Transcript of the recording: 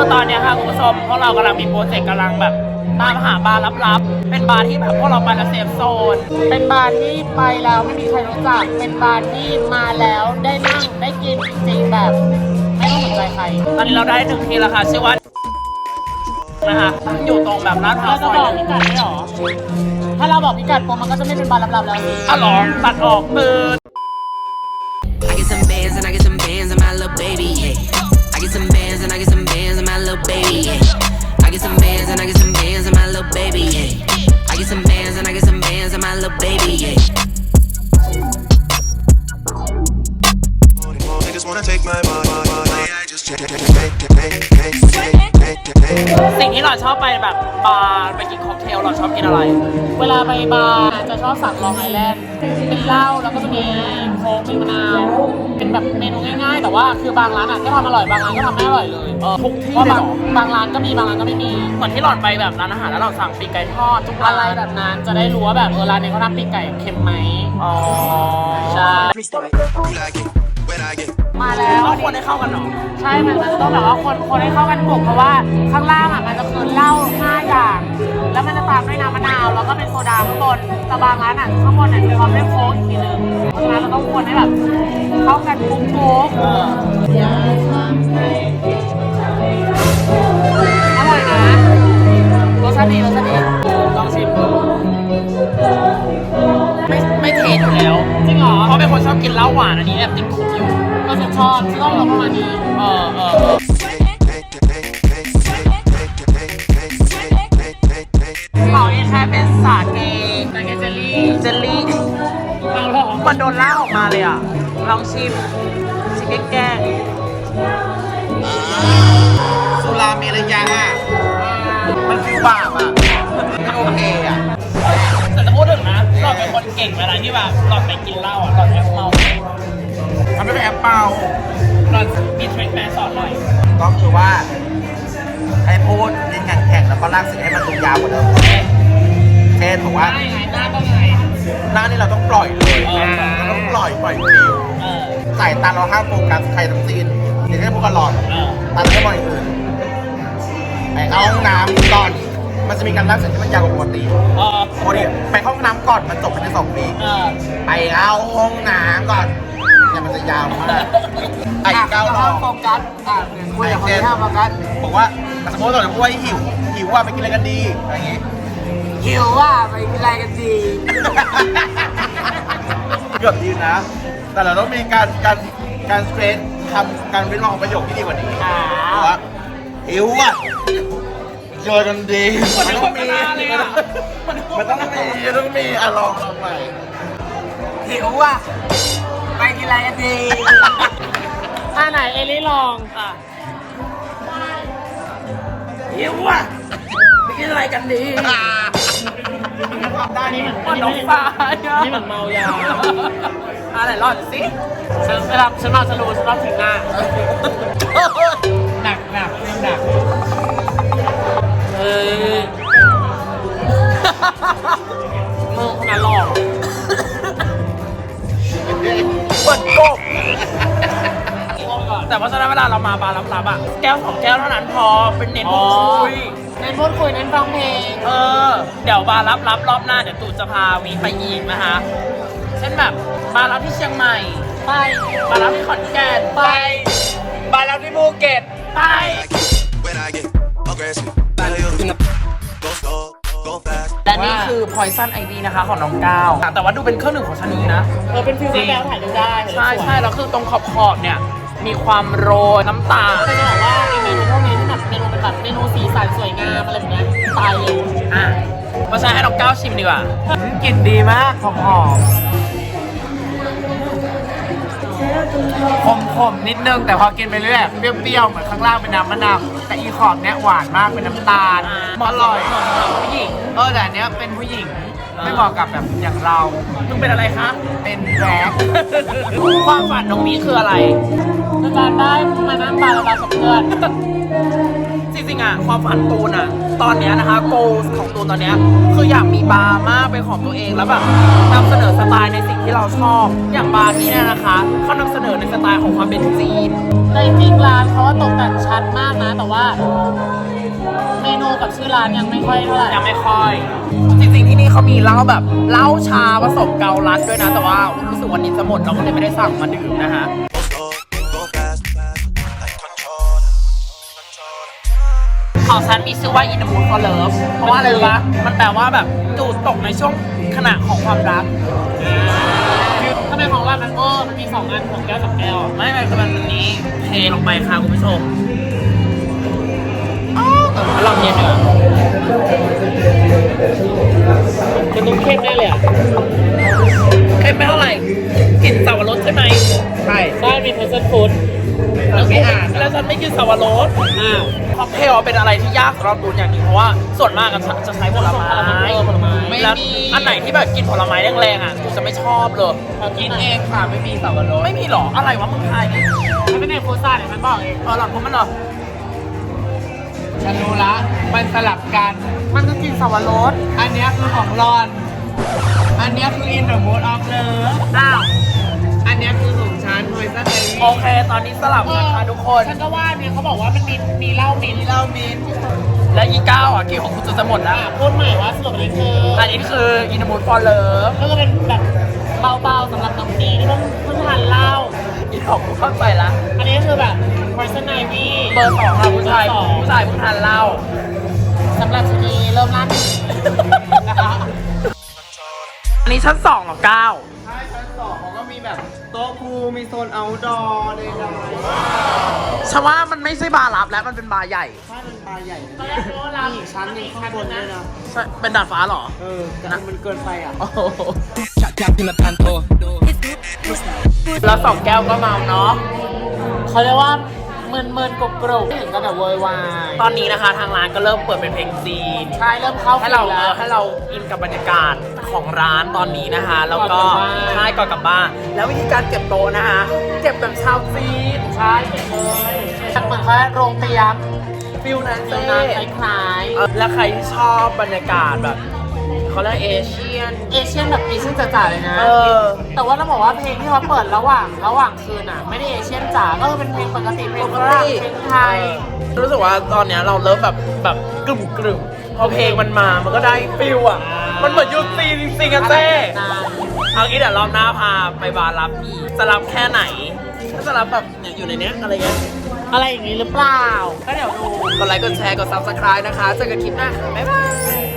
คือตอนเนี้ยค่ะคุณผู้ชมพวกเรากำลังมีโปรเจกต์กำลังแบบตามหาบาร์ลับๆ เป็นบาร์ที่แบบพวกเราไปแล้วเซฟโซน เป็นบาร์ที่ไปแล้วไม่มีใครรู้จัก เป็นบาร์ที่มาแล้วได้นั่งได้กินจริงๆแบบไม่ต้องสนใจใคร ตอนนี้เราได้หนึ่งที่แล้วค่ะชื่อว่านะคะอยู่ตรงแบบลาดพร้าเราวซจะอยบอกหนึ่พิงกัดไม่หรอ ถ้าเราบอกพิกัดปุ๊บมันก็จะไม่เป็นบาร์ลับๆแล้วสิอะเหรอตัดออกปืน baby, yeah. I get some bands and I get some bands and my little baby, yeah. สิ่งที่เราชอบไปแบบบาร์ไปกินค็อกเทลเราชอบกินอะไร เวลาไปบาร์จะชอบสั่งลองไอแลนด์เป็นเหล้าแล้วก็จะมีโค้กมีมะนาวเป็นแบบเมนูง่ายๆ แต่ว่าคือบางร้านอะก็ทำอร่อยบางร้านก็ทำไม่อร่อยเลยเออทุกที่เพราะเลยบางเหรอบางร้านก็มีบางร้านก็ไม่มีเหมือนที่หลอนไปแบบร้านอาหารแล้วเราสั่งปีกไก่ทอดทุกร้าอะไรนแบบนั้นจะได้รู้ว่าแบบเออร้านนี้เขาทำปีกไก่เค็มไหมอ๋อ ใช่ You like it when I get มาแล้วต้องควรได้เข้ากันเหรอใช่มันมันจะต้องแบบว่าคนคนให้เข้ากันกลุ่มเพราะว่าข้างล่างอะมันจะคือเหล้าห้าอย่าง แล้วมันจะตามด้วยน้ำมะนาวแล้วก็เป็นโซดาข้างบนแต่บางร้านอะข้างบนเนี่ยจะพร้อมด้วยโค้กอีกทีหนึงเพราะฉะนั้นเราต้องควรให้แบบเข้ากันกลุ่มโค้กาหวานอันนี้แอบติดขมอยู่ก็จะชอบที่ต้องลองประมาณนี้เออเออเออของนี่แค่เป็นสาเกแาเกเจลลี่เจลลี่มันโดนล่าออกมาเลยอะ ลองชิมชิมแกงสุราเมริกาน่ะมันคือบานอะ เป็นคนเก่งเวลาที่แบบหลอดไปกินเหล้าอะหลอดแอบเมามันไม่เป็นแอปเปิลหลอดมีทริคแม่สอนหน่อยก็คือว่า ให้พูดยิงแข่งๆแล้วก็ลากเสียงให้มันดูยาวกว่าเดิมเช่นบอกว่า ได้ไงหน้าต้องไง หน้านี่เราต้องปล่อยเลยเออ เราต้องปล่อยปล่อยฟิลเออ สายตาเราห้ามโฟกัสใครทั้งสิ้นอย่างเช่นพวกกระหลอดเออ ตาเราไม่มองอย่างอื่นไปเข้าห้องน้ำก่อน มันจะมีการลากเสียงที่มันยาวกว่าปกติเออปกติไปเข้าห้องน้ำก่อนมันจบภายในสองวิเออไปเข้าห้องน้ำก่อนเนี่ยมันจะยาวมากไอ้เก้ารอบโฟกัสอะคุยกับคนที่ห้ามโฟกัสบอกว่าสมมติเราจะพูดว่าหิวหิวว่าไปกินอะไรกันดีอะไรอย่างงี้หิวว่าไปกินอะไรกันดีเกือบดีนะ แต่เราต้องมีการการการสเตรททำการเว้นวรรคของประโยคที่ดีกว่านี้อ่าว่าหิวอะเจอกันดีมันเป็นโฆษณาเลยอะมันต้องมีมันต้องมีอะลองลองใหม่หิวว่าไปกินอะไรกันดีอ่าไหนเอลี่ลองอะหิวอะไปกินอะไรกันดีได้นี่เหมือนว่าน้องตายนี่เหมือนเมายาอะไรรอดสิฉันเวลาฉันมาฉันรู้ฉันต้องถึงหน้า แต่เพราะฉะนั้นเวลาเรามาบาร์ลับๆอะแก้วสองแก้วเท่านั้นพอเป็นเน้นพูดคุยเน้นพูดคุยเน้นฟังเพลงเออ เดี๋ยวบาร์ลับรับรอบหน้าเดี๋ยวตู่จะพาวีไปอีกนะคะเช่นแบบบาร์รับที่เชียงใหม่ ไปบาร์รับที่ขอนแก่นไป บาร์รับที่ภูเก็ตไป When I get aggressive, go slow, go fast. และนี่คือ Poison Ivy นะคะของน้องก้าวแต่ว่าดูเป็นเครื่องหนึ่งของชะนีนะ เออเป็นฟิลจริง แก้วถ่ายรูปได้เห็นใช่แล้วสวยใช่แล้วคือตรงขอบขอบๆเนี่ย มีความโรยน้ำตาลแต่จะบอกว่าไอ้เมนูพวกนี้ที่แบบเมนูเป็นแบบเมนูสีสันสวยงามอะไรแบบเนี้ยตายเร็วอะเพราะฉะนั้นให้น้องก้าวชิมดีกว่ากลิ่นดีมากหอมหอมขมขมนิดนึงแต่พอกินไปเรื่อยเปรี้ยวๆเหมือนข้างล่างเป็นน้ำมะนาวแต่อีขอบเนี้ยหวานมากเป็นน้ำตาลอร่อยผู้หญิงเออแต่อันเนี้ยเป็นผู้หญิง ไม่เหมาะกับแบบอย่างเรามึงเป็นอะไรคะ เป็นแร็กความฝันน้องมีคืออะไรคือการได้มานั่งบาร์เรากับเพื่อนจริงๆงๆอะความฝันตูนอะ ตอนเนี้ยนะคะ goals ของตูนตอนเนี้ยคืออยากมีบาร์มากเป็นของตัวเองแล้วแบบนำเสนอสไตล์ในสิ่งที่เราชอบอย่างบาร์ที่เนี่ยนะคะเขานำเสนอในสไตล์ของความเป็นจีนในจริงร้านเขาว่าตกแต่งชัดมากนะ แต่ว่า เมนูกับชื่อร้านยังไม่ค่อยเท่าไหร่ยังไม่ค่อย จริงๆที่นี่เขามีเหล้าแบบเหล้าชาผสมเกาลัดด้วยนะ แต่ว่ารู้สึกวันนี้จะหมดเราก็เลยไม่ได้สั่งมาดื่มนะคะ Go slow, go fast, like controller, controller. ของฉันมีชื่อว่า In the Mood for Love เพราะว่าอะไรรู้ปะมันแปลว่าแบบจูดตกในช่วงขณะของความรักทำไมของร้านมันเออมันมีสองอันของแก้วกับแก้วอะไม่ไม่คือมันนี้เทลงไปค่ะคุณผู้ชมแล้วเราเย็นเหรอมันต้องเข้มแน่เลยอะเค็มไม่เท่าไหร่กลิ่นสับปะรดใช่ไหมใช่ใช่มีเพอร์เซนต์ฟู้ดแล้วไม่อ่านแล้วฉันไม่กินสับปะรดอ้าวค็อกเทลเป็นอะไรที่ยากสำหรับตูนอย่างหนึงเพราะว่าส่วนมากอะจะจะใช้ผลไม้ผลไม้แล้วอันไหนที่แบบกินผลไม้แรงๆอะตูนจะไม่ชอบเลยกินเองค่ะไม่มีสับปะรดไม่มีหรออะไรวะมึงทายดิมันเป็นในโฟซ่าเนี่ยมันบอกเองเออหลังพวกมันเหรอ ฉันรู้ละ มันสลับกัน มันก็กินสับปะรดอันเนี้ยคือของรอน อันเนี้ยคือ in the mood of love อ้าว อันเนี้ยคือของฉัน poison ivy โอเค ตอนนี้สลับกันค่ะทุกคน ฉันก็ว่าเนี่ยเขาบอกว่ามันมีมีเหล้ามิ้นท์เหล้ามิ้นท์และอีก้าวอะกี่ของคุณจะหมดแล้วพูดใหม่ว่าสรุปเลยคืออันนี้คืออิน m มูดฟอร์เลิฟก็จะเป็นแบบเบาๆสำหรับน้องดีที่เพิ่งเพิ่งทานเหล้าอีของกูเข้าใจละ อันนี้คือแบบ person ivy เบอร์สองค่ะผู้ชายเบอร์สองผู้ชายเพิ่งทานเหล้าสำหรับชนีเริ่มร้านหนึ่งนะคะอันนี้ชั้นสองเหรอเก้าใช่ชั้นสองเขาก็มีแบบโต๊ะพูลมีโซน outdoor ใดฉันว่ามันไม่ใช่บาร์ลับแล้วมันเป็นบาร์ใหญ่ๆถ้าเป็นบาร์ใหญ่ตอนแรกรู้ว่าร้านนี่ชั้นหนึงข้างบนด้วยนะใช่เป็นดาดฟ้าเหรอ เออแต่มันเกินไปอะโอ้โหแล้วสองแก้วก็เมาเนาะเขาเรียกว่าเมินเมินกรุบกรุบถึงกันแบบโวยวายตอนนี้นะคะทางร้านก็เริ่มเปิดเป็นเพลงจีน ใช่เริ่มเข้าให้เราฟิลแล้วให้เราอินกับบรรยากาศของร้านตอนนี้นะคะ แล้วก็ก่อนกลับบ้าน ใช่ก่อนกลับบ้านแล้ววิธีการเก็บโต๊ะนะคะ เก็บแบบชาวจีนใช่เก็บเลยเหมือนเขาโรงเตรียมฟิลนั้นฟิลเจ้นั้นคล้ายเออแล้วใครที่ชอบบรรยากาศแบบ เขาเรียกเอเชียนๆเอเชียนแบบเอเชียนจ๋าๆเลยนะ เออ แต่ว่าต้องบอกว่าเพลงที่เขาเปิดระหว่างระหว่างคืนอะ ไม่ได้เอเชียนจ๋าก็คือเป็นเพลงปกติเพลงฝรั่งเพลงไทย รู้สึกว่าตอนเนี้ยเราเริ่มแบบแบบกลุ่มกลุ่มพอเพลงมันมามันก็ได้ฟิลอะ มันเหมือนยูซีจริงๆอะเต้เอางี้เดี๋ยวรอบหน้าพาไปบาร์รับอีกจะรับแค่ไหนถ้าจะรับแบบเนี่ยอยู่ในเนี้ยอะไรเงี้ยอะไรอย่างนี้หรือเปล่า ก็เดี๋ยวดูกดไลค์กดแชร์กด subscribe นะคะ เจอกันคลิปหน้าค่ะบ๊ายบาย